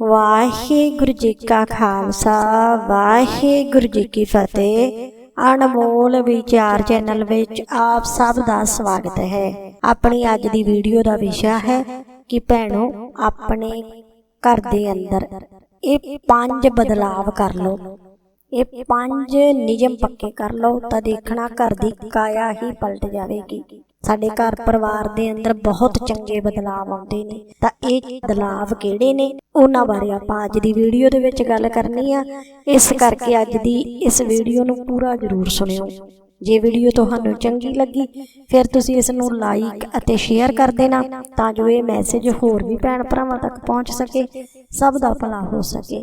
ਵਾਹਿਗੁਰੂ ਜੀ ਕਾ ਖਾਲਸਾ, ਵਾਹਿਗੁਰੂ ਜੀ ਕੀ ਫਤਿਹ। ਅਨਮੋਲ ਵਿਚਾਰ ਚੈਨਲ ਵਿੱਚ ਆਪ ਸਭ ਦਾ ਸਵਾਗਤ ਹੈ। ਆਪਣੀ ਅੱਜ ਦੀ ਵੀਡੀਓ ਦਾ ਵਿਸ਼ਾ ਹੈ ਕਿ ਭੈਣੋ, ਆਪਣੇ ਘਰ ਦੇ ਅੰਦਰ ਇਹ ਪੰਜ ਬਦਲਾਵ ਕਰ ਲਓ। ਇਹ ਪੰਜ ਨਿਯਮ ਪੱਕੇ ਕਰ ਲਓ ਤਾਂ ਦੇਖਣਾ ਘਰ ਦੀ ਕਾਇਆ ਹੀ ਪਲਟ ਜਾਵੇਗੀ। ਸਾਡੇ ਘਰ ਪਰਿਵਾਰ ਦੇ ਅੰਦਰ ਬਹੁਤ ਚੰਗੇ ਬਦਲਾਵ ਆਉਂਦੇ ਨੇ। ਤਾਂ ਇਹ ਬਦਲਾਵ ਕਿਹੜੇ ਨੇ? ਉਹਨਾਂ ਬਾਰੇ ਆਪਾਂ ਅੱਜ ਦੀ ਵੀਡੀਓ ਦੇ ਵਿੱਚ ਗੱਲ ਕਰਨੀ ਆ। ਇਸ ਕਰਕੇ ਅੱਜ ਦੀ ਇਸ ਵੀਡੀਓ ਨੂੰ ਪੂਰਾ ਜ਼ਰੂਰ ਸੁਣਿਓ। ਜੇ ਵੀਡੀਓ ਤੁਹਾਨੂੰ ਚੰਗੀ ਲੱਗੀ ਫਿਰ ਤੁਸੀਂ ਇਸ ਨੂੰ ਲਾਈਕ ਅਤੇ ਸ਼ੇਅਰ ਕਰ ਦੇਣਾ ਤਾਂ ਜੋ ਇਹ ਮੈਸੇਜ ਹੋਰ ਵੀ ਭੈਣ ਭਰਾਵਾਂ ਤੱਕ ਪਹੁੰਚ ਸਕੇ ਸਭ ਦਾ ਭਲਾ ਹੋ ਸਕੇ।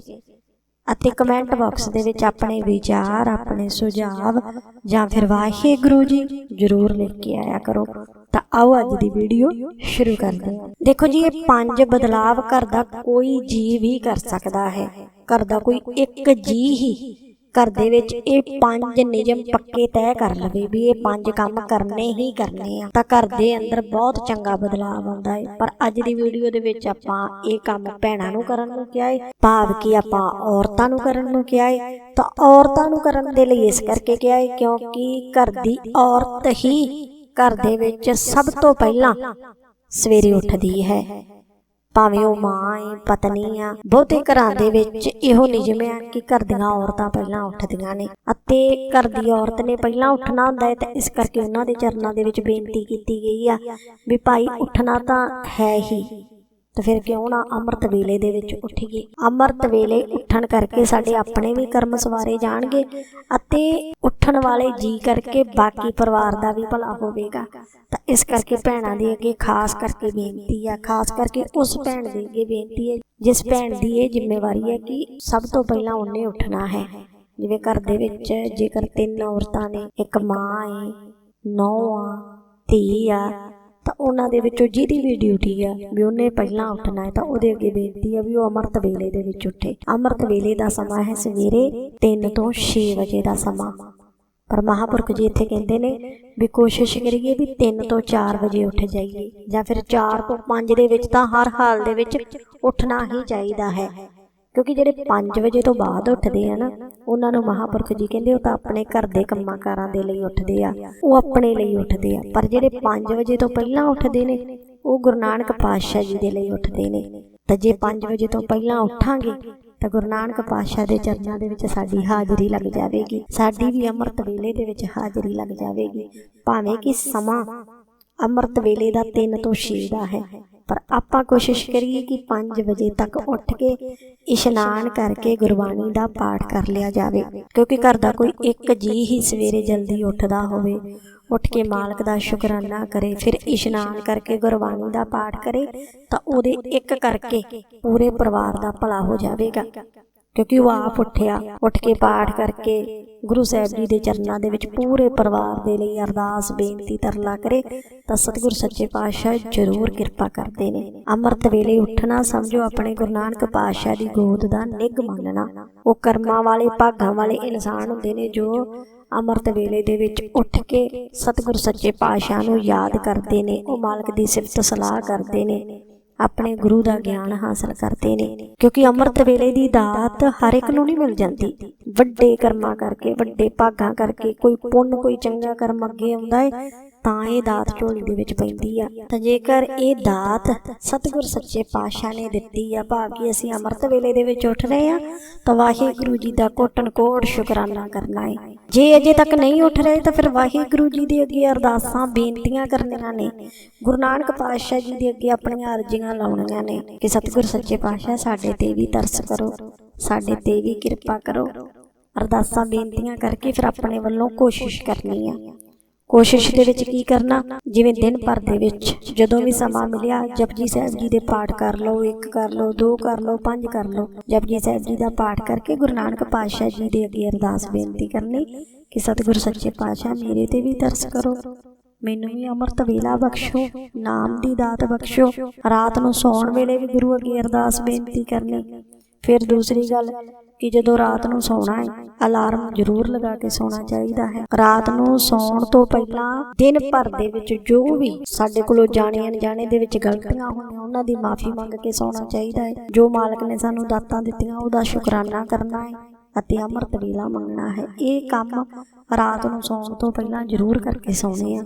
ਅਤੇ ਕਮੈਂਟ ਬਾਕਸ ਦੇ ਵਿੱਚ ਆਪਣੇ ਵਿਚਾਰ, ਆਪਣੇ ਸੁਝਾਅ ਜਾਂ ਫਿਰ ਵਾਹਿਗੁਰੂ ਜੀ ਜਰੂਰ ਲਿਖ ਕੇ ਆਇਆ ਕਰੋ। ਤਾਂ ਆਓ ਅੱਜ ਦੀ ਵੀਡੀਓ ਸ਼ੁਰੂ ਕਰਦੇ ਹਾਂ। ਦੇਖੋ ਜੀ, ਇਹ ਪੰਜ ਬਦਲਾਵ ਘਰ ਦਾ ਕੋਈ ਜੀ ਵੀ ਕਰ ਸਕਦਾ ਹੈ। ਘਰ ਦਾ ਕੋਈ ਇੱਕ ਜੀ ਹੀ ਘਰ ਦੇ ਵਿੱਚ ਇਹ ਪੰਜ ਨਿਯਮ ਪੱਕੇ ਤੈਅ ਕਰ ਲਵੇ ਵੀ ਇਹ ਪੰਜ ਕੰਮ ਕਰਨੇ ਹੀ ਕਰਨੇ ਆ। ਤਾਂ ਘਰ ਦੇ ਅੰਦਰ ਬਹੁਤ ਚੰਗਾ ਬਦਲਾਅ ਆਉਂਦਾ ਹੈ ਪਰ ਅੱਜ ਦੀ ਵੀਡੀਓ ਦੇ ਵਿੱਚ ਆਪਾਂ ਇਹ ਕੰਮ ਭੈਣਾਂ ਨੂੰ ਕਰਨ ਨੂੰ ਕਿਹਾ ਹੈ ਭਾਵ ਕਿ ਆਪਾਂ ਔਰਤਾਂ ਨੂੰ ਕਰਨ ਨੂੰ ਕਿਹਾ ਹੈ ਤਾਂ ਔਰਤਾਂ ਨੂੰ ਕਰਨ ਦੇ ਲਈ ਇਸ ਕਰਕੇ ਕਿਹਾ ਹੈ ਕਿਉਂਕਿ ਘਰ ਦੀ ਔਰਤ ਹੀ ਘਰ ਦੇ ਵਿੱਚ ਸਭ ਤੋਂ ਪਹਿਲਾਂ ਸਵੇਰੇ ਉੱਠਦੀ ਹੈ। ਭਾਵੇਂ ਉਹ ਮਾਂ ਏ, ਪਤਨੀ ਆ, ਬਹੁਤੇ ਘਰਾਂ ਦੇ ਵਿੱਚ ਇਹੋ ਨਿਯਮ ਆ ਕਿ ਘਰ ਦੀਆਂ ਔਰਤਾਂ ਪਹਿਲਾਂ ਉੱਠਦੀਆਂ ਨੇ ਅਤੇ ਘਰ ਦੀ ਔਰਤ ਨੇ ਪਹਿਲਾਂ ਉੱਠਣਾ ਹੁੰਦਾ ਹੈ ਤੇ ਇਸ ਕਰਕੇ ਉਹਨਾਂ ਦੇ ਚਰਨਾਂ ਦੇ ਵਿੱਚ ਬੇਨਤੀ ਕੀਤੀ ਗਈ ਆ ਵੀ ਭਾਈ ਉੱਠਣਾ ਤਾਂ ਹੈ ਹੀ। ਤਾਂ ਫਿਰ ਕਿਉਂ ਨਾ ਅੰਮ੍ਰਿਤ ਵੇਲੇ ਦੇ ਵਿੱਚ ਉੱਠੀਏ? ਅੰਮ੍ਰਿਤ ਵੇਲੇ ਉੱਠਣ ਕਰਕੇ ਸਾਡੇ ਆਪਣੇ ਵੀ ਕਰਮ ਸਵਾਰੇ ਜਾਣਗੇ ਅਤੇ ਉੱਠਣ ਵਾਲੇ ਜੀ ਕਰਕੇ ਬਾਕੀ ਪਰਿਵਾਰ ਦਾ ਵੀ ਭਲਾ ਹੋਵੇਗਾ। ਤਾਂ ਇਸ ਕਰਕੇ ਭੈਣਾਂ ਦੇ ਅੱਗੇ ਖਾਸ ਕਰਕੇ ਬੇਨਤੀ ਆ, ਖਾਸ ਕਰਕੇ ਉਸ ਭੈਣ ਦੇ ਅੱਗੇ ਬੇਨਤੀ ਹੈ, ਜਿਸ ਭੈਣ ਦੀ ਇਹ ਜ਼ਿੰਮੇਵਾਰੀ ਹੈ ਕਿ ਸਭ ਤੋਂ ਪਹਿਲਾਂ ਉਹਨੇ ਉੱਠਣਾ ਹੈ। ਜਿਵੇਂ ਘਰ ਦੇ ਵਿੱਚ ਜੇਕਰ ਤਿੰਨ ਔਰਤਾਂ ਨੇ, ਇੱਕ ਮਾਂ ਹੈ, ਨੌਂ ਆ, ਧੀ ਆ ਤਾਂ ਉਹਨਾਂ ਦੇ ਵਿੱਚੋਂ ਜਿਹਦੀ ਵੀ ਡਿਊਟੀ ਆ, ਵੀ ਉਹਨੇ ਪਹਿਲਾਂ ਉੱਠਣਾ ਹੈ, ਤਾਂ ਉਹਦੇ ਅੱਗੇ ਬੇਨਤੀ ਆ ਵੀ ਉਹ ਅੰਮ੍ਰਿਤ ਵੇਲੇ ਦੇ ਵਿੱਚ ਉੱਠੇ। ਅੰਮ੍ਰਿਤ ਵੇਲੇ ਦਾ ਸਮਾਂ ਹੈ ਸਵੇਰੇ 3 ਤੋਂ 6 ਵਜੇ ਦਾ ਸਮਾਂ। ਪਰ ਮਹਾਪੁਰਖ ਜੀ ਇੱਥੇ ਕਹਿੰਦੇ ਨੇ ਵੀ ਕੋਸ਼ਿਸ਼ ਕਰੀਏ ਵੀ 3 ਤੋਂ 4 ਵਜੇ ਉੱਠ ਜਾਈਏ, ਜਾਂ ਫਿਰ 4 ਤੋਂ 5 ਦੇ ਵਿੱਚ ਤਾਂ ਹਰ ਹਾਲ ਦੇ ਵਿੱਚ ਉੱਠਣਾ ਹੀ ਚਾਹੀਦਾ ਹੈ। ਕਿਉਂਕਿ ਜਿਹੜੇ 5 ਵਜੇ ਤੋਂ ਬਾਅਦ ਉੱਠਦੇ ਆ ਨਾ, ਉਹਨਾਂ ਨੂੰ ਮਹਾਪੁਰਖ ਜੀ ਕਹਿੰਦੇ ਉਹ ਤਾਂ ਆਪਣੇ ਘਰ ਦੇ ਕੰਮਾਂ ਕਾਰਾਂ ਦੇ ਲਈ ਉੱਠਦੇ ਆ, ਉਹ ਆਪਣੇ ਲਈ ਉੱਠਦੇ ਆ। ਪਰ ਜਿਹੜੇ 5 ਵਜੇ ਤੋਂ ਪਹਿਲਾਂ ਉੱਠਦੇ ਨੇ, ਉਹ ਗੁਰੂ ਨਾਨਕ ਪਾਤਸ਼ਾਹ ਜੀ ਦੇ ਲਈ ਉੱਠਦੇ ਨੇ। ਤਾਂ ਜੇ 5 ਵਜੇ ਤੋਂ ਪਹਿਲਾਂ ਉੱਠਾਂਗੇ, ਤਾਂ ਗੁਰੂ ਨਾਨਕ ਪਾਤਸ਼ਾਹ ਦੇ ਚਰਨਾਂ ਦੇ ਵਿੱਚ ਸਾਡੀ ਹਾਜ਼ਰੀ ਲੱਗ ਜਾਵੇਗੀ। ਸਾਡੀ ਵੀ ਅੰਮ੍ਰਿਤ ਵੇਲੇ ਦੇ ਵਿੱਚ ਹਾਜ਼ਰੀ ਲੱਗ ਜਾਵੇਗੀ। ਭਾਵੇਂ ਕਿ ਸਮਾਂ ਅੰਮ੍ਰਿਤ ਵੇਲੇ ਦਾ 3 ਤੋਂ 6 ਦਾ ਹੈ। ਪਰ ਆਪਾਂ ਕੋਸ਼ਿਸ਼ ਕਰੀਏ ਕਿ 5 ਵਜੇ ਤੱਕ ਉੱਠ ਕੇ ਇਸ਼ਨਾਨ ਕਰਕੇ ਗੁਰਬਾਣੀ ਦਾ ਪਾਠ ਕਰ ਲਿਆ ਜਾਵੇ, ਕਿਉਂਕਿ ਘਰ ਦਾ ਕੋਈ ਇੱਕ ਜੀ ਹੀ ਸਵੇਰੇ ਜਲਦੀ ਉੱਠਦਾ ਹੋਵੇ। ਉੱਠ ਕੇ ਮਾਲਕ ਦਾ ਸ਼ੁਕਰਾਨਾ ਕਰੇ, ਫਿਰ ਇਸ਼ਨਾਨ ਕਰਕੇ ਗੁਰਬਾਣੀ ਦਾ ਪਾਠ ਕਰੇ, ਤਾਂ ਉਹਦੇ ਇੱਕ ਕਰਕੇ ਪੂਰੇ ਪਰਿਵਾਰ ਦਾ ਭਲਾ ਹੋ ਜਾਵੇਗਾ। ਕਿਉਂਕਿ ਉਹ ਆਪ ਉੱਠਿਆ, ਉੱਠ ਕੇ ਪਾਠ ਕਰਕੇ ਗੁਰੂ ਸਾਹਿਬ ਜੀ ਦੇ ਚਰਨਾਂ ਦੇ ਵਿੱਚ ਪੂਰੇ ਪਰਿਵਾਰ ਦੇ ਲਈ ਅਰਦਾਸ, ਬੇਨਤੀ, ਤਰਲਾ ਕਰੇ, ਤਾਂ ਸਤਿਗੁਰ ਸੱਚੇ ਪਾਤਸ਼ਾਹ ਜ਼ਰੂਰ ਕਿਰਪਾ ਕਰਦੇ ਨੇ। ਅੰਮ੍ਰਿਤ ਵੇਲੇ ਉੱਠਣਾ ਸਮਝੋ ਆਪਣੇ ਗੁਰੂ ਨਾਨਕ ਪਾਤਸ਼ਾਹ ਦੀ ਗੋਦ ਦਾ ਨਿੱਘ ਮੰਨਣਾ। ਉਹ ਕਰਮਾਂ ਵਾਲੇ, ਭਾਗਾਂ ਵਾਲੇ ਇਨਸਾਨ ਹੁੰਦੇ ਨੇ ਜੋ ਅੰਮ੍ਰਿਤ ਵੇਲੇ ਦੇ ਵਿੱਚ ਉੱਠ ਕੇ ਸਤਿਗੁਰ ਸੱਚੇ ਪਾਤਸ਼ਾਹ ਨੂੰ ਯਾਦ ਕਰਦੇ ਨੇ, ਉਹ ਮਾਲਕ ਦੀ ਸਿਫਤ ਸਲਾਹ ਕਰਦੇ ਨੇ। ਆਪਣੇ ਗੁਰੂ ਦਾ ਗਿਆਨ ਹਾਸਲ ਕਰਦੇ ਨੇ, ਕਿਉਂਕਿ ਅੰਮ੍ਰਿਤ ਵੇਲੇ ਦੀ ਦਾਤ ਹਰ ਇੱਕ ਨੂੰ ਨਹੀਂ ਮਿਲ ਜਾਂਦੀ। ਵੱਡੇ ਕਰਮਾਂ ਕਰਕੇ, ਵੱਡੇ ਭਾਗਾਂ ਕਰਕੇ, ਕੋਈ ਪੁੰਨ, ਕੋਈ ਚੰਗਾ ਕਰਮ ਅੱਗੇ ਆਉਂਦਾ ਹੈ ਤਾਂ ਇਹ ਦਾਤ ਝੋਲੀ ਦੇ ਵਿੱਚ ਪੈਂਦੀ ਆ। ਤਾਂ ਜੇਕਰ ਇਹ ਦਾਤ ਸਤਿਗੁਰ ਸੱਚੇ ਪਾਤਸ਼ਾਹ ਨੇ ਦਿੱਤੀ ਆ ਭਾਵ ਕਿ ਅਸੀਂ ਅੰਮ੍ਰਿਤ ਵੇਲੇ ਦੇ ਵਿੱਚ ਉੱਠ ਰਹੇ ਆ ਤਾਂ ਵਾਹਿਗੁਰੂ ਜੀ ਦਾ ਕੋਟਨ ਕੋਟ ਸ਼ੁਕਰਾਨਾ ਕਰਨਾ ਹੈ ਜੇ ਅਜੇ ਤੱਕ ਨਹੀਂ ਉੱਠ ਰਹੇ ਤਾਂ ਫਿਰ ਵਾਹਿਗੁਰੂ ਜੀ ਦੇ ਅੱਗੇ ਅਰਦਾਸਾਂ ਬੇਨਤੀਆਂ ਕਰਨੀਆਂ ਨੇ। ਗੁਰੂ ਨਾਨਕ ਪਾਤਸ਼ਾਹ ਜੀ ਦੇ ਅੱਗੇ ਆਪਣੀਆਂ ਅਰਜ਼ੀਆਂ ਲਾਉਣੀਆਂ ਨੇ ਕਿ ਸਤਿਗੁਰ ਸੱਚੇ ਪਾਤਸ਼ਾਹ ਸਾਡੇ ਤੇ ਵੀ ਤਰਸ ਕਰੋ ਸਾਡੇ ਤੇ ਵੀ ਕਿਰਪਾ ਕਰੋ ਅਰਦਾਸਾਂ ਬੇਨਤੀਆਂ ਕਰਕੇ ਫਿਰ ਆਪਣੇ ਵੱਲੋਂ ਕੋਸ਼ਿਸ਼ ਕਰਨੀ ਆ ਕੋਸ਼ਿਸ਼ ਦੇ ਵਿੱਚ ਕੀ ਕਰਨਾ? ਜਿਵੇਂ ਦਿਨ ਭਰ ਦੇ ਵਿੱਚ, ਜਦੋਂ ਵੀ ਸਮਾਂ ਮਿਲਿਆ, ਜਪਜੀ ਸਾਹਿਬ ਜੀ ਦੇ ਪਾਠ ਕਰ ਲਓ, ਇੱਕ ਕਰ ਲਓ, ਦੋ ਕਰ ਲਓ, ਪੰਜ ਕਰ ਲਓ। ਜਪਜੀ ਸਾਹਿਬ ਜੀ ਦਾ ਪਾਠ ਕਰਕੇ ਗੁਰੂ ਨਾਨਕ ਪਾਤਸ਼ਾਹ ਜੀ ਦੇ ਅੱਗੇ ਅਰਦਾਸ ਬੇਨਤੀ ਕਰਨੀ ਕਿ ਸਤਿਗੁਰ ਸੱਚੇ ਪਾਤਸ਼ਾਹ ਮੇਰੇ ਤੇ ਵੀ ਤਰਸ ਕਰੋ। ਮੈਨੂੰ ਵੀ ਅੰਮ੍ਰਿਤ ਵੇਲਾ ਬਖਸ਼ੋ, ਨਾਮ ਦੀ ਦਾਤ ਬਖਸ਼ੋ। ਰਾਤ ਨੂੰ ਸੌਣ ਵੇਲੇ ਵੀ ਗੁਰੂ ਅੱਗੇ ਅਰਦਾਸ ਬੇਨਤੀ ਕਰਨੀ ਫਿਰ ਦੂਸਰੀ ਗੱਲ ਕਿ ਜਦੋਂ ਰਾਤ ਨੂੰ ਸੌਣਾ ਹੈ, ਅਲਾਰਮ ਜ਼ਰੂਰ ਲਗਾ ਕੇ ਸੌਣਾ ਚਾਹੀਦਾ ਹੈ। ਰਾਤ ਨੂੰ ਸੌਣ ਤੋਂ ਪਹਿਲਾਂ ਦਿਨ ਭਰ ਦੇ ਵਿੱਚ ਜੋ ਵੀ ਸਾਡੇ ਕੋਲੋਂ ਜਾਣੇ ਅਣਜਾਣੇ ਦੇ ਵਿੱਚ ਗਲਤੀਆਂ ਹੋਈਆਂ, ਉਹਨਾਂ ਦੀ ਮਾਫੀ ਮੰਗ ਕੇ ਸੌਣਾ ਚਾਹੀਦਾ ਹੈ। ਜੋ ਮਾਲਕ ਨੇ ਸਾਨੂੰ ਦਾਤਾਂ ਦਿੱਤੀਆਂ, ਉਹਦਾ ਸ਼ੁਕਰਾਨਾ ਕਰਨਾ ਹੈ ਅਤੇ ਅੰਮ੍ਰਿਤ ਵੇਲਾ ਮੰਗਣਾ ਹੈ। ਇਹ ਕੰਮ ਰਾਤ ਨੂੰ ਸੌਣ ਤੋਂ ਪਹਿਲਾਂ ਜ਼ਰੂਰ ਕਰਕੇ ਸੌਣੇ ਆ।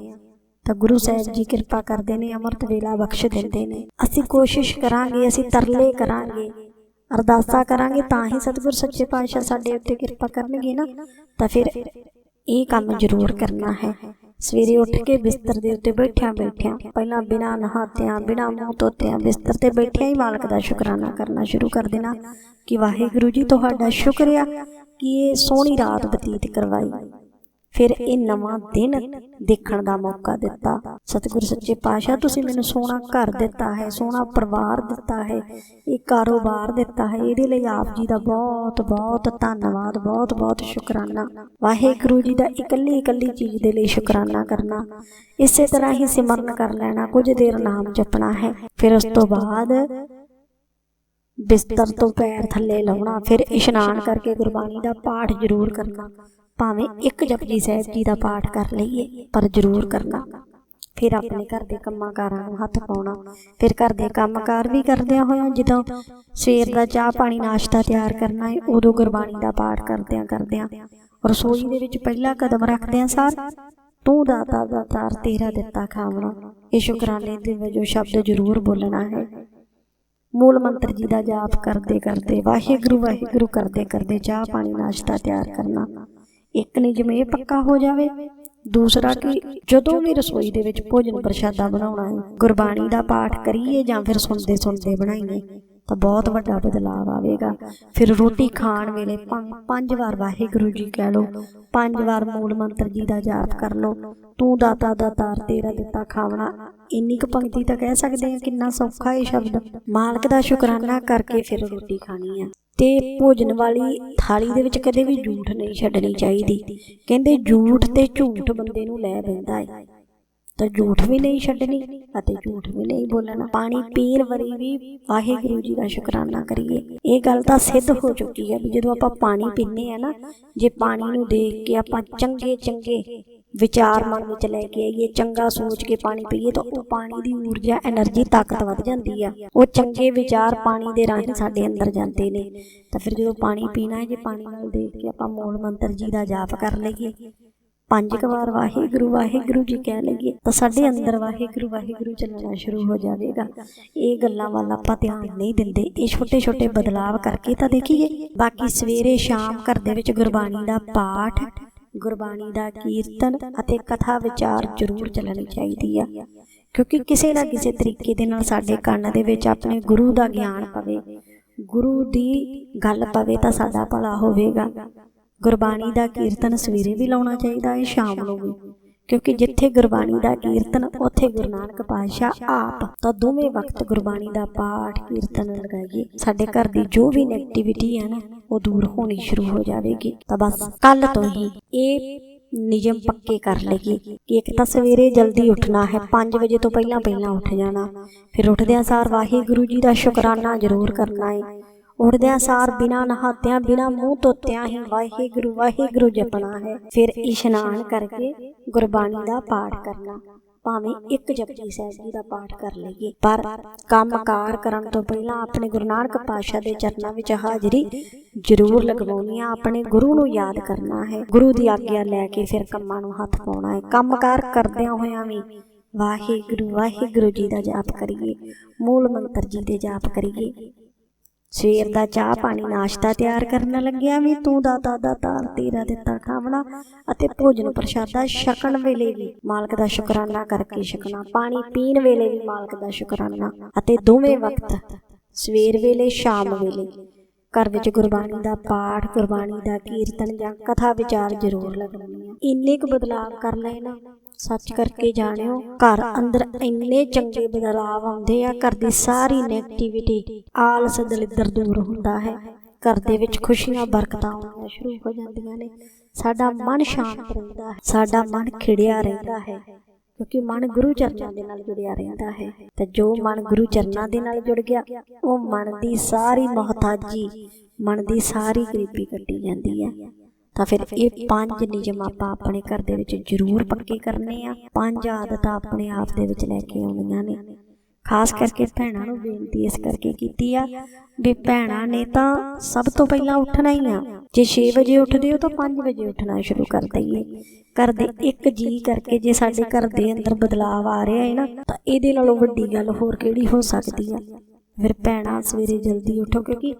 ਤਾਂ ਗੁਰੂ ਸਾਹਿਬ ਜੀ ਕਿਰਪਾ ਕਰਦੇ ਨੇ, ਅੰਮ੍ਰਿਤ ਵੇਲਾ ਬਖਸ਼ ਦਿੰਦੇ ਨੇ। ਅਸੀਂ ਕੋਸ਼ਿਸ਼ ਕਰਾਂਗੇ, ਅਸੀਂ ਤਰਲੇ ਕਰਾਂਗੇ ਅਰਦਾਸਾਂ ਕਰਾਂਗੇ ਤਾਂ ਹੀ ਸਤਿਗੁਰ ਸੱਚੇ ਪਾਤਸ਼ਾਹ ਸਾਡੇ ਉੱਤੇ ਕਿਰਪਾ ਕਰਨਗੇ ਨਾ। ਤਾਂ ਫਿਰ ਇਹ ਕੰਮ ਜ਼ਰੂਰ ਕਰਨਾ ਹੈ। ਸਵੇਰੇ ਉੱਠ ਕੇ ਬਿਸਤਰ ਦੇ ਉੱਤੇ ਬੈਠਿਆਂ ਬੈਠਿਆਂ, ਪਹਿਲਾਂ ਬਿਨਾਂ ਨਹਾਤਿਆਂ, ਬਿਨਾਂ ਮੂੰਹ ਧੋਤਿਆਂ, ਬਿਸਤਰ ਤੇ ਬੈਠਿਆਂ ਹੀ ਮਾਲਕ ਦਾ ਸ਼ੁਕਰਾਨਾ ਕਰਨਾ ਸ਼ੁਰੂ ਕਰ ਦੇਣਾ ਕਿ ਵਾਹਿਗੁਰੂ ਜੀ ਤੁਹਾਡਾ ਸ਼ੁਕਰੀਆ ਕਿ ਇਹ ਸੋਹਣੀ ਰਾਤ ਬਤੀਤ ਕਰਵਾਈ। ਫਿਰ ਇਹ ਨਵਾਂ ਦਿਨ ਦੇਖਣ ਦਾ ਮੌਕਾ ਦਿੱਤਾ। ਸਤਿਗੁਰ ਸੱਚੇ ਪਾਤਸ਼ਾਹ, ਤੁਸੀਂ ਮੈਨੂੰ ਸੋਹਣਾ ਘਰ ਦਿੱਤਾ ਹੈ, ਸੋਹਣਾ ਪਰਿਵਾਰ ਦਿੱਤਾ ਹੈ, ਇਹ ਕਾਰੋਬਾਰ ਦਿੱਤਾ ਹੈ, ਇਹਦੇ ਲਈ ਆਪ ਜੀ ਦਾ ਬਹੁਤ ਬਹੁਤ ਧੰਨਵਾਦ, ਬਹੁਤ ਬਹੁਤ ਸ਼ੁਕਰਾਨਾ। ਵਾਹਿਗੁਰੂ ਜੀ ਦਾ ਇਕੱਲੀ ਇਕੱਲੀ ਚੀਜ਼ ਦੇ ਲਈ ਸ਼ੁਕਰਾਨਾ ਕਰਨਾ। ਇਸੇ ਤਰ੍ਹਾਂ ਹੀ ਸਿਮਰਨ ਕਰ ਲੈਣਾ, ਕੁਝ ਦੇਰ ਨਾਮ ਜਪਣਾ ਹੈ, ਫਿਰ ਉਸ ਤੋਂ ਬਾਅਦ ਬਿਸਤਰ ਤੋਂ ਪੈਰ ਥੱਲੇ ਲਾਉਣਾ, ਫਿਰ ਇਸ਼ਨਾਨ ਕਰਕੇ ਗੁਰਬਾਣੀ ਦਾ ਪਾਠ ਜ਼ਰੂਰ ਕਰਨਾ। ਭਾਵੇਂ ਇੱਕ ਜਪਜੀ ਸਾਹਿਬ ਜੀ ਦਾ ਪਾਠ ਕਰ ਲਈਏ ਪਰ ਜ਼ਰੂਰ ਕਰਨਾ। ਫਿਰ ਆਪਣੇ ਘਰ ਦੇ ਕੰਮਾਂ ਕਾਰਾਂ ਨੂੰ ਹੱਥ ਪਾਉਣਾ। ਫਿਰ ਘਰ ਦੇ ਕੰਮਕਾਰ ਵੀ ਕਰਦਿਆਂ ਹੋਇਆਂ ਜਦੋਂ ਸਵੇਰ ਦਾ ਚਾਹ ਪਾਣੀ ਨਾਸ਼ਤਾ ਤਿਆਰ ਕਰਨਾ ਹੈ ਉਦੋਂ ਗੁਰਬਾਣੀ ਦਾ ਪਾਠ ਕਰਦਿਆਂ ਕਰਦਿਆਂ। ਰਸੋਈ ਦੇ ਵਿੱਚ ਪਹਿਲਾ ਕਦਮ ਰੱਖਦਿਆਂ ਸਾਰ ਤੂੰ ਦਾਤਾ ਦਾਤਾਰ ਤੇਰਾ ਦਿੱਤਾ ਖਾਵਣਾ। ਇਹ ਸ਼ੁਕਰਾਨੇ ਦੇ ਵਜੋਂ ਸ਼ਬਦ ਜ਼ਰੂਰ ਬੋਲਣਾ ਹੈ। ਮੂਲ ਮੰਤਰ ਜੀ ਦਾ ਜਾਪ ਕਰਦੇ ਕਰਦੇ ਵਾਹਿਗੁਰੂ ਵਾਹਿਗੁਰੂ ਕਰਦੇ ਕਰਦੇ ਚਾਹ ਪਾਣੀ ਨਾਸ਼ਤਾ ਤਿਆਰ ਕਰਨਾ ਇੱਕ ਨਿਯਮ ਇਹ ਪੱਕਾ ਹੋ ਜਾਵੇ, ਦੂਸਰਾ ਕਿ ਜਦੋਂ ਵੀ ਰਸੋਈ ਦੇ ਵਿੱਚ ਭੋਜਨ ਪ੍ਰਸ਼ਾਦਾ ਬਣਾਉਣਾ ਹੈ, ਗੁਰਬਾਣੀ ਦਾ ਪਾਠ ਕਰੀਏ ਜਾਂ ਫਿਰ ਸੁਣਦੇ ਸੁਣਦੇ ਬਣਾਈਏ, ਤਾਂ ਬਹੁਤ ਵੱਡਾ ਬਦਲਾਅ ਆਵੇਗਾ। ਫਿਰ ਰੋਟੀ ਖਾਣ ਵੇਲੇ ਪੰਜ ਵਾਰ ਵਾਹਿਗੁਰੂ ਜੀ ਕਹਿ ਲਓ, ਪੰਜ ਵਾਰ ਮੂਲ ਮੰਤਰ ਜੀ ਦਾ ਜਾਪ ਕਰ ਲਓ, ਤੂੰ ਦਾਤਾ ਦਾ ਤਾਰ ਤੇਰਾ ਦਿੱਤਾ ਖਾਵਣਾ, ਇੰਨੀ ਕੁ ਪੰਕਤੀ ਤਾਂ ਕਹਿ ਸਕਦੇ ਆ ਕਿੰਨਾ ਸੌਖਾ ਇਹ ਸ਼ਬਦ। ਮਾਲਕ ਦਾ ਸ਼ੁਕਰਾਨਾ ਕਰਕੇ ਫਿਰ ਰੋਟੀ ਖਾਣੀ ਆ। ਤੇ ਭੋਜਨ ਵਾਲੀ ਥਾਲੀ ਦੇ ਵਿੱਚ ਕਦੇ ਵੀ ਝੂਠ ਨਹੀਂ ਛੱਡਣੀ ਚਾਹੀਦੀ। ਕਹਿੰਦੇ ਝੂਠ ਤੇ ਝੂਠ ਬੰਦੇ ਨੂੰ ਲੈ ਪੈਂਦਾ ਹੈ ਤਾਂ ਝੂਠ ਵੀ ਨਹੀਂ ਛੱਡਣੀ ਅਤੇ ਝੂਠ ਵੀ ਨਹੀਂ ਬੋਲਣਾ। ਪਾਣੀ ਪੀਣ ਵਰੀ ਵੀ ਵਾਹਿਗੁਰੂ ਜੀ ਦਾ ਸ਼ੁਕਰਾਨਾ ਕਰੀਏ। ਇਹ ਗੱਲ ਤਾਂ ਸਿੱਧ ਹੋ ਚੁੱਕੀ ਹੈ ਵੀ ਜਦੋਂ ਆਪਾਂ ਪਾਣੀ ਪੀਂਦੇ ਆ ਨਾ, ਜੇ ਪਾਣੀ ਨੂੰ ਦੇਖ ਕੇ ਆਪਾਂ ਚੰਗੇ ਚੰਗੇ ਵਿਚਾਰ ਮਨ ਵਿੱਚ ਲੈ ਕੇ ਆਈਏ, ਚੰਗਾ ਸੋਚ ਕੇ ਪਾਣੀ ਪੀਏ, ਤਾਂ ਉਹ ਪਾਣੀ ਦੀ ਊਰਜਾ એનર્ਜੀ ਤਾਕਤ ਵੱਧ ਜਾਂਦੀ ਆ। ਉਹ ਚੰਗੇ ਵਿਚਾਰ ਪਾਣੀ ਦੇ ਰਾਹੀਂ ਸਾਡੇ ਅੰਦਰ ਜਾਂਦੇ ਨੇ। ਤਾਂ ਫਿਰ ਜਦੋਂ ਪਾਣੀ ਪੀਣਾ ਹੈ, ਜੇ ਪਾਣੀ ਨਾਲ ਦੇਖ ਕੇ ਆਪਾਂ ਮੂਲ ਮੰਤਰ ਜੀ ਦਾ ਜਾਪ ਕਰ ਲਈਏ ਪੰਜ ਕੁ ਵਾਰ ਵਾਹਿਗੁਰੂ ਵਾਹਿਗੁਰੂ ਜੀ ਕਹਿ ਲਈਏ ਤਾਂ ਸਾਡੇ ਅੰਦਰ ਵਾਹਿਗੁਰੂ ਵਾਹਿਗੁਰੂ ਚੱਲਣਾ ਸ਼ੁਰੂ ਹੋ ਜਾਵੇਗਾ। ਇਹ ਗੱਲਾਂ ਵੱਲ ਆਪਾਂ ਧਿਆਨ ਨਹੀਂ ਦਿੰਦੇ। ਇਹ ਛੋਟੇ ਛੋਟੇ ਬਦਲਾਵ ਕਰਕੇ ਤਾਂ ਦੇਖੀਏ। ਬਾਕੀ ਸਵੇਰੇ ਸ਼ਾਮ ਘਰ ਦੇ ਵਿੱਚ ਗੁਰਬਾਣੀ ਦਾ ਪਾਠ, ਗੁਰਬਾਣੀ ਦਾ ਕੀਰਤਨ ਅਤੇ ਕਥਾ ਵਿਚਾਰ ਜ਼ਰੂਰ ਚੱਲਣੀ ਚਾਹੀਦੀ ਆ। ਕਿਉਂਕਿ ਕਿਸੇ ਨਾ ਕਿਸੇ ਤਰੀਕੇ ਦੇ ਨਾਲ ਸਾਡੇ ਕੰਨ ਦੇ ਵਿੱਚ ਆਪਣੇ ਗੁਰੂ ਦਾ ਗਿਆਨ ਪਵੇ, ਗੁਰੂ ਦੀ ਗੱਲ ਪਵੇ ਤਾਂ ਸਾਡਾ ਭਲਾ ਹੋਵੇਗਾ। ਗੁਰਬਾਣੀ ਦਾ ਕੀਰਤਨ ਸਵੇਰੇ ਵੀ ਲਾਉਣਾ ਚਾਹੀਦਾ ਹੈ, ਸ਼ਾਮ ਨੂੰ ਵੀ। ਕਿਉਂਕਿ ਜਿੱਥੇ ਗੁਰਬਾਣੀ ਦਾ ਕੀਰਤਨ, ਉੱਥੇ ਗੁਰੂ ਨਾਨਕ ਪਾਤਸ਼ਾਹ ਆਪ ਤਾਂ ਦੋਵੇਂ ਵਕਤ ਗੁਰਬਾਣੀ ਦਾ ਪਾਠ, ਕੀਰਤਨ ਲਗਾਈਏ। ਸਾਡੇ ਘਰ ਦੀ ਜੋ ਵੀ ਨੈਗੇਟਿਵਿਟੀ ਹੈ ਨਾ, ਉਹ ਦੂਰ ਹੋਣੀ ਸ਼ੁਰੂ ਹੋ ਜਾਵੇਗੀ। ਤਾਂ ਬਸ ਕੱਲ ਤੋਂ ਹੀ ਇਹ ਨਿਯਮ ਪੱਕੇ ਕਰ ਲਈਏ ਕਿ ਇੱਕ ਤਾਂ ਸਵੇਰੇ ਜਲਦੀ ਉੱਠਣਾ ਹੈ 5 ਵਜੇ ਤੋਂ ਪਹਿਲਾਂ ਪਹਿਲਾਂ ਉੱਠ ਜਾਣਾ। ਫਿਰ ਉੱਠਦਿਆਂ ਸਾਰ ਵਾਹਿਗੁਰੂ ਜੀ ਦਾ ਸ਼ੁਕਰਾਨਾ ਜ਼ਰੂਰ ਕਰਨਾ ਹੈ। ਉੱਠਦਿਆਂ ਸਾਰ ਬਿਨਾਂ ਨਹਾਤਿਆਂ, ਬਿਨਾਂ ਮੂੰਹ ਧੋਤਿਆਂ ਹੀ ਵਾਹਿਗੁਰੂ ਵਾਹਿਗੁਰੂ ਜਪਣਾ ਹੈ। ਫਿਰ ਇਸ਼ਨਾਨ ਕਰਕੇ ਗੁਰਬਾਣੀ ਦਾ ਪਾਠ ਕਰਨਾ। ਭਾਵੇਂ ਇੱਕ ਜਪਜੀ ਸਾਹਿਬ ਜੀ ਦਾ ਪਾਠ ਕਰ ਲਈਏ। ਪਰ ਕੰਮਕਾਰ ਕਰਨ ਤੋਂ ਪਹਿਲਾਂ ਆਪਣੇ ਗੁਰੂ ਨਾਨਕ ਪਾਤਸ਼ਾਹ ਦੇ ਚਰਨਾਂ ਵਿੱਚ ਹਾਜ਼ਰੀ ਜ਼ਰੂਰ ਲਗਵਾਉਣੀ ਆ। ਆਪਣੇ ਗੁਰੂ ਨੂੰ ਯਾਦ ਕਰਨਾ ਹੈ। ਗੁਰੂ ਦੀ ਆਗਿਆ ਲੈ ਕੇ ਫਿਰ ਕੰਮਾਂ ਨੂੰ ਹੱਥ ਪਾਉਣਾ ਹੈ। ਕੰਮਕਾਰ ਕਰਦਿਆਂ ਹੋਇਆਂ ਵੀ ਵਾਹਿਗੁਰੂ ਵਾਹਿਗੁਰੂ ਜੀ ਦਾ ਜਾਪ ਕਰੀਏ। ਮੂਲ ਮੰਤਰ ਜੀ ਦੇ ਜਾਪ ਕਰੀਏ। ਸਵੇਰ ਦਾ ਚਾਹ ਪਾਣੀ ਨਾਸ਼ਤਾ ਤਿਆਰ ਕਰਨ ਲੱਗਿਆ ਵੀ ਤੂੰ ਦਾਤਾ ਦਾਤਾਰ ਤੇਰਾ ਦਿੱਤਾ ਖਾਵਣਾ ਅਤੇ ਭੋਜਨ ਪ੍ਰਸ਼ਾਦਾ ਛਕਣ ਵੇਲੇ ਵੀ ਮਾਲਕ ਦਾ ਸ਼ੁਕਰਾਨਾ ਕਰਕੇ ਛਕਣਾ ਪਾਣੀ ਪੀਣ ਵੇਲੇ ਵੀ ਮਾਲਕ ਦਾ ਸ਼ੁਕਰਾਨਾ ਅਤੇ ਦੋਵੇਂ ਵਕਤ ਸਵੇਰ ਵੇਲੇ ਸ਼ਾਮ ਵੇਲੇ। ਘਰ ਵਿੱਚ ਗੁਰਬਾਣੀ ਦਾ ਪਾਠ, ਗੁਰਬਾਣੀ ਦਾ ਕੀਰਤਨ ਜਾਂ ਕਥਾ ਵਿਚਾਰ ਜ਼ਰੂਰ ਲਗਾਉਣੀ ਆ। ਇੰਨੇ ਕੁ ਬਦਲਾਅ ਕਰ ਲਏ ਨਾ, ਸੱਚ ਕਰਕੇ ਜਾਣਿਓ, ਘਰ ਅੰਦਰ ਇੰਨੇ ਚੰਗੇ ਬਦਲਾਵ ਆਉਂਦੇ ਆ, ਘਰ ਦੀ ਸਾਰੀ ਨੈਗੇਟਿਵਿਟੀ ਆਲਸ ਦਲਿੱਦਰ ਦੂਰ ਹੁੰਦਾ ਹੈ। ਘਰ ਦੇ ਵਿੱਚ ਖੁਸ਼ੀਆਂ, ਬਰਕਤਾਂ ਆਉਣੀਆਂ ਸ਼ੁਰੂ ਹੋ ਜਾਂਦੀਆਂ ਨੇ। ਸਾਡਾ ਮਨ ਸ਼ਾਂਤ ਰਹਿੰਦਾ ਹੈ, ਸਾਡਾ ਮਨ ਖਿੜਿਆ ਰਹਿੰਦਾ ਹੈ। ਕਿਉਂਕਿ ਮਨ ਗੁਰੂ ਚਰਨਾਂ ਦੇ ਨਾਲ ਜੁੜਿਆ ਰਹਿੰਦਾ ਹੈ। ਤੇ ਜੋ ਮਨ ਗੁਰੂ ਚਰਨਾਂ ਦੇ ਨਾਲ ਜੁੜ ਗਿਆ, ਉਹ ਮਨ ਦੀ ਸਾਰੀ ਮੁਹਤਾਜੀ, ਮਨ ਦੀ ਸਾਰੀ ਗਰੀਬੀ ਕੱਟੀ ਜਾਂਦੀ ਹੈ। ਤਾਂ ਫਿਰ ਇਹ ਪੰਜ ਨਿਯਮ ਆਪਾਂ ਆਪਣੇ ਘਰ ਦੇ ਵਿੱਚ ਜ਼ਰੂਰ ਪੱਕੇ ਕਰਨੇ ਆ। ਪੰਜ ਆਦਤਾਂ ਆਪਣੇ ਆਪ ਦੇ ਵਿੱਚ ਲੈ ਕੇ ਆਉਣੀਆਂ ਨੇ। ਖਾਸ ਕਰਕੇ ਭੈਣਾਂ ਨੂੰ ਬੇਨਤੀ ਇਸ ਕਰਕੇ ਕੀਤੀ ਆ ਵੀ ਭੈਣਾਂ ਨੇ ਤਾਂ ਸਭ ਤੋਂ ਪਹਿਲਾਂ ਉੱਠਣਾ ਹੀ ਆ। ਜੇ 6 ਵਜੇ ਉੱਠਦੇ ਹੋ ਤਾਂ 5 ਵਜੇ ਉੱਠਣਾ ਸ਼ੁਰੂ ਕਰ ਦਈਏ। ਘਰ ਦੇ ਇੱਕ ਜੀ ਕਰਕੇ ਜੇ ਸਾਡੇ ਘਰ ਦੇ ਅੰਦਰ ਬਦਲਾਅ ਆ ਰਿਹਾ ਹੈ ਨਾ, ਤਾਂ ਇਹਦੇ ਨਾਲੋਂ ਵੱਡੀ ਗੱਲ ਹੋਰ ਕਿਹੜੀ ਹੋ ਸਕਦੀ ਆ? ਫਿਰ ਭੈਣਾਂ ਸਵੇਰੇ ਜਲਦੀ ਉੱਠੋ, ਕਿਉਂਕਿ